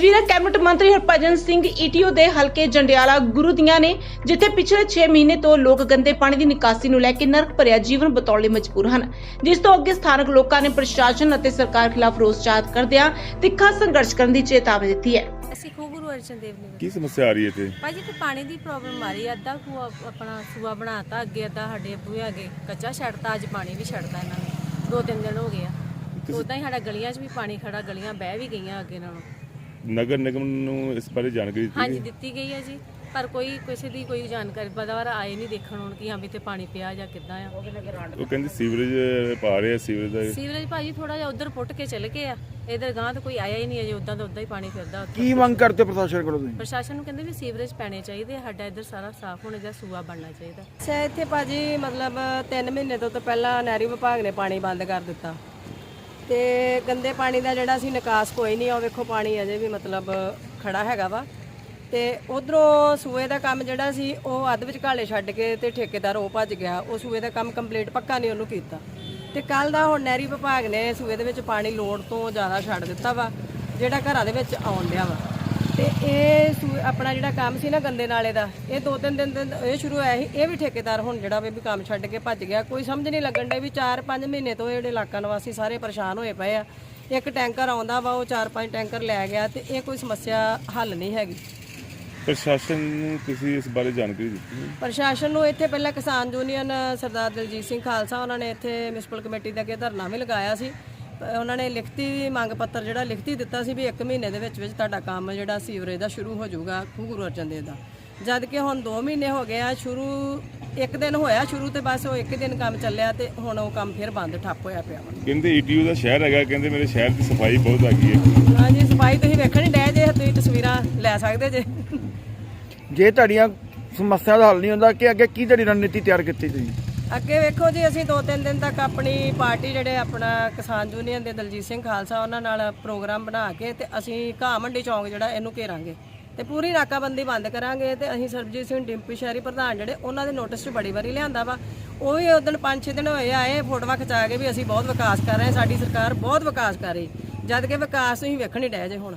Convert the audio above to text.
ਤਸਵੀਰਾਂ ਕੈਬਨਿਟ ਮੰਤਰੀ ਹਰਭਜਨ ਸਿੰਘ ਈਟੀਓ ਦੇ ਹਲਕੇ ਜੰਡਿਆਲਾ ਗੁਰੂ ਦੀਆਂ ਨੇ ਜਿੱਥੇ ਪਿਛਲੇ 6 ਮਹੀਨੇ ਤੋਂ ਲੋਕ ਗੰਦੇ ਪਾਣੀ ਦੀ ਨਿਕਾਸੀ ਨੂੰ ਲੈ ਕੇ ਨਰਕ ਭਰਿਆ ਜੀਵਨ ਬਤੌਣ ਲਈ ਮਜਬੂਰ ਹਨ। ਜਿਸ ਤੋਂ ਅੱਗੇ ਸਥਾਨਕ ਲੋਕਾਂ ਨੇ ਪ੍ਰਸ਼ਾਸਨ ਅਤੇ ਸਰਕਾਰ ਖਿਲਾਫ ਰੋਸ ਜ਼ਾਹਰ ਕਰਦਿਆਂ ਤਿੱਖਾ ਸੰਘਰਸ਼ ਕਰਨ ਦੀ ਚੇਤਾਵਨੀ ਦਿੱਤੀ ਹੈ। ਅਸੀਂ ਖੂਹ ਗੁਰੂ ਅਰਜਨ ਦੇਵ ਨਗਰ। ਕੀ ਸਮੱਸਿਆ ਆ ਰਹੀ ਹੈ ਤੇ ਭਾਜੀ ਤੇ ਪਾਣੀ ਦੀ ਪ੍ਰੋਬਲਮ ਆ ਰਹੀ ਹੈ। ਅੱਧਾ ਖੂਹ ਆਪਣਾ ਸੂਆ ਬਣਾਤਾ ਅੱਗੇ ਅੱਧਾ ਸਾਡੇ ਬੂਹੇ ਅੱਗੇ ਕੱਚਾ ਛੱਡਤਾ ਅੱਜ ਪਾਣੀ ਵੀ ਛੱਡਤਾ ਇਹਨਾਂ ਨੇ। ਦੋ ਤਿੰਨ ਦਿਨ ਹੋ ਗਏ ਆ। ਉਦਾਂ ਹੀ ਸਾਡਾ ਗਲੀਆਂ 'ਚ ਵੀ ਪਾਣੀ ਖੜਾ ਗਲੀਆਂ ਬਹਿ ਵੀ ਗਈਆਂ ਅੱਗੇ ਨਾਲੋਂ। ਨਗਰ ਨਿਗਮ ਨੂੰ ਇਸ ਬਾਰੇ ਜਾਣਕਾਰੀ ਦਿੱਤੀ ਹਾਂਜੀ ਗਈ? ਦਿੱਤੀ ਗਈ ਹੈ ਜੀ। ਪਰ ਕੋਈ ਕਿਸੇ ਦੀ ਕੋਈ ਜਾਣਕਾਰੀ ਬਦਵਾਰ ਆਏ ਨਹੀਂ ਦੇਖਣ ਹੁਣ ਕਿ ਹਾਂ ਵੀ ਤੇ ਪਾਣੀ ਪਿਆ ਜਾਂ ਕਿੱਦਾਂ ਆ। ਉਹ ਕਹਿੰਦੇ ਸੀਵਰੇਜ ਪਾ ਰਹੇ ਆ ਸੀਵਰੇਜ ਦਾ ਸੀਵਰੇਜ ਭਾਜੀ ਥੋੜਾ ਜਿਹਾ ਉਧਰ ਪੁੱਟ ਕੇ ਚਲੇ ਗਏ ਆ। ਇਧਰ ਗਾਂ ਤਾਂ ਕੋਈ ਆਇਆ ਹੀ ਨਹੀਂ ਅਜੇ ਉਦਾਂ ਦਾ ਉਦਾਂ ਹੀ ਪਾਣੀ ਫਿਰਦਾ ਉੱਥੇ ਕੀ ਮੰਗ ਕਰਦੇ ਪ੍ਰਸ਼ਾਸਨ ਕੋਲੋਂ ਤੁਸੀਂ? ਪ੍ਰਸ਼ਾਸਨ ਨੂੰ ਕਹਿੰਦੇ ਵੀ ਸੀਵਰੇਜ ਪੈਣੇ ਚਾਹੀਦੇ ਆ ਸਾਡਾ ਇੱਧਰ ਸਾਰਾ ਸਾਫ਼ ਹੋਣਾ ਜਾਂ ਸੂਆ ਬਣਨਾ ਚਾਹੀਦਾ। ਸੇ ਇੱਥੇ ਭਾਜੀ ਮਤਲਬ 3 ਮਹੀਨੇ ਤੋਂ ਤਾਂ ਪਹਿਲਾਂ ਨਹਿਰੀ ਵਿਭਾਗ ਨੇ ਪਾਣੀ ਬੰਦ ਕਰ ਦਿੱਤਾ। ਤੇ ਗੰਦੇ ਪਾਣੀ ਦਾ ਜਿਹੜਾ ਸੀ ਨਿਕਾਸ ਕੋਈ ਨਹੀਂ ਆ ਉਹ ਵੇਖੋ ਪਾਣੀ ਅਜੇ ਵੀ ਮਤਲਬ ਖੜਾ ਹੈਗਾ ਵਾ। ਤੇ ਉਧਰੋਂ ਸੂਏ ਦਾ ਕੰਮ ਜਿਹੜਾ ਸੀ, ਉਹ ਅੱਧ ਵਿੱਚ ਘਾਲੇ ਛੱਡ ਕੇ ਤੇ ਠੇਕੇਦਾਰ ਉਹ ਭੱਜ ਗਿਆ। ਉਹ ਸੂਏ ਦਾ ਕੰਮ ਕੰਪਲੀਟ ਪੱਕਾ ਨਹੀਂ ਉਹਨੂੰ ਕੀਤਾ। ਤੇ ਕੱਲ ਦਾ ਹੁਣ ਨਹਿਰੀ ਵਿਭਾਗ ਨੇ ਸੂਏ ਦੇ ਵਿੱਚ ਪਾਣੀ ਲੋੜ ਤੋਂ ਜ਼ਿਆਦਾ ਛੱਡ ਦਿੱਤਾ ਵਾ, ਜਿਹੜਾ ਘਰਾਂ ਦੇ ਵਿੱਚ ਆਉਣ ਡਿਆ ਵਾ। ਤੇ ਇਹ ਸੂ- ਆਪਣਾ ਜਿਹੜਾ ਕੰਮ ਸੀ ਨਾ ਗੰਦੇ ਨਾਲੇ ਦਾ ਇਹ ਦੋ ਤਿੰਨ ਦਿਨ ਦਿਨ ਇਹ ਸ਼ੁਰੂ ਹੋਇਆ ਸੀ ਇਹ ਵੀ ਠੇਕੇਦਾਰ ਹੁਣ ਜਿਹੜਾ ਵੀ ਕੰਮ ਛੱਡ ਕੇ ਭੱਜ ਗਿਆ। ਕੋਈ ਸਮਝ ਨਹੀਂ ਲੱਗਣ ਡੇ ਵੀ 4-5 ਮਹੀਨੇ ਤੋਂ ਇਹ ਜਿਹੜੇ ਇਲਾਕਾ ਨਿਵਾਸੀ ਸਾਰੇ ਪਰੇਸ਼ਾਨ ਹੋਏ ਪਏ ਆ। ਇੱਕ ਟੈਂਕਰ ਆਉਂਦਾ ਵਾ ਉਹ 4-5 ਟੈਂਕਰ ਲੈ ਗਿਆ ਤੇ ਇਹ ਕੋਈ ਸਮੱਸਿਆ ਹੱਲ ਨਹੀਂ ਹੈਗੀ। ਪ੍ਰਸ਼ਾਸਨ ਨੂੰ ਤੁਸੀਂ ਇਸ ਬਾਰੇ ਜਾਣਕਾਰੀ ਦਿੱਤੀ ਹੈ? ਪ੍ਰਸ਼ਾਸਨ ਨੂੰ ਇੱਥੇ ਪਹਿਲਾਂ ਕਿਸਾਨ ਯੂਨੀਅਨ ਸਰਦਾਰ ਦਲਜੀਤ ਸਿੰਘ ਖਾਲਸਾ ਉਹਨਾਂ ਨੇ ਇੱਥੇ ਮਿਊਨਿਸਪਲ ਕਮੇਟੀ ਦੇ ਅੱਗੇ ਧਰਨਾ ਵੀ ਲਗਾਇਆ ਸੀ। ਉਹਨਾਂ ਨੇ ਲਿਖਤੀ ਮੰਗ ਪੱਤਰ ਜਿਹੜਾ ਲਿਖਤੀ ਦਿੱਤਾ ਸੀ ਵੀ 1 ਮਹੀਨੇ ਦੇ ਵਿੱਚ ਵਿੱਚ ਤੁਹਾਡਾ ਕੰਮ ਜਿਹੜਾ ਸੀਵਰੇਜ ਦਾ ਸ਼ੁਰੂ ਹੋ ਜਾਊਗਾ ਖੂਹ ਗੁਰੂ ਅਰਜਨ ਦੇਵ ਦਾ। ਜਦ ਕਿ ਹੁਣ 2 ਮਹੀਨੇ ਹੋ ਗਏ ਆ ਸ਼ੁਰੂ ਇੱਕ ਦਿਨ ਹੋਇਆ ਸ਼ੁਰੂ ਤੇ ਬਸ ਉਹ ਇੱਕ ਦਿਨ ਕੰਮ ਚੱਲਿਆ ਤੇ ਹੁਣ ਉਹ ਕੰਮ ਫਿਰ ਬੰਦ ਠੱਪ ਹੋਇਆ ਪਿਆ ਕਹਿੰਦੇ ਈਟੀਯੂ ਦਾ ਸ਼ਹਿਰ ਹੈਗਾ ਕਹਿੰਦੇ ਮੇਰੇ ਸ਼ਹਿਰ ਦੀ ਸਫ਼ਾਈ ਬਹੁਤ ਹੈਗੀ ਹੈ। ਹਾਂਜੀ ਸਫ਼ਾਈ ਤੁਸੀਂ ਵੇਖਣ ਹੀ ਡੈ ਜੇ ਤੁਸੀਂ ਤਸਵੀਰਾਂ ਲੈ ਸਕਦੇ ਜੇ। ਜੇ ਤੁਹਾਡੀਆਂ ਸਮੱਸਿਆ ਦਾ ਹੱਲ ਨਹੀਂ ਹੁੰਦਾ ਕਿ ਅੱਗੇ ਕੀ ਤੁਹਾਡੀ ਰਣਨੀਤੀ ਤਿਆਰ ਕੀਤੀ ਤੁਸੀਂ? ਅੱਗੇ ਵੇਖੋ ਜੀ, ਅਸੀਂ ਦੋ ਤਿੰਨ ਦਿਨ ਤੱਕ ਆਪਣੀ ਪਾਰਟੀ ਜਿਹੜੇ ਆਪਣਾ ਕਿਸਾਨ ਯੂਨੀਅਨ ਦੇ ਦਲਜੀਤ ਸਿੰਘ ਖਾਲਸਾ, ਉਹਨਾਂ ਨਾਲ ਪ੍ਰੋਗਰਾਮ ਬਣਾ ਕੇ ਤੇ ਅਸੀਂ ਘਾਹ ਮੰਡੀ ਚੌਂਕ ਜਿਹੜਾ ਇਹਨੂੰ ਘੇਰਾਂਗੇ। ਤੇ ਪੂਰੀ ਨਾਕਾਬੰਦੀ ਬੰਦ ਕਰਾਂਗੇ ਤੇ ਅਸੀਂ ਸਰਬਜੀਤ ਸਿੰਘ ਡਿੰਪੀ ਸ਼ਹਿਰੀ ਪ੍ਰਧਾਨ ਜਿਹੜੇ, ਉਹਨਾਂ ਦੇ ਨੋਟਿਸ 'ਚ ਬੜੀ ਵਾਰੀ ਲਿਆਂਦਾ ਵਾ। ਉਹ ਵੀ ਉਦੋਂ 5-6 ਦਿਨ ਹੋਏ ਆਏ, ਫੋਟੋਆਂ ਖਿਚਾ ਕੇ ਵੀ ਅਸੀਂ ਬਹੁਤ ਵਿਕਾਸ ਕਰ ਰਹੇ ਹਾਂ, ਸਾਡੀ ਸਰਕਾਰ ਬਹੁਤ ਵਿਕਾਸ ਕਰ ਰਹੀ। ਜਦ ਕਿ ਵਿਕਾਸ ਤੁਸੀਂ ਵੇਖਣ ਹੀ ਡਏ ਜੇ ਹੁਣ।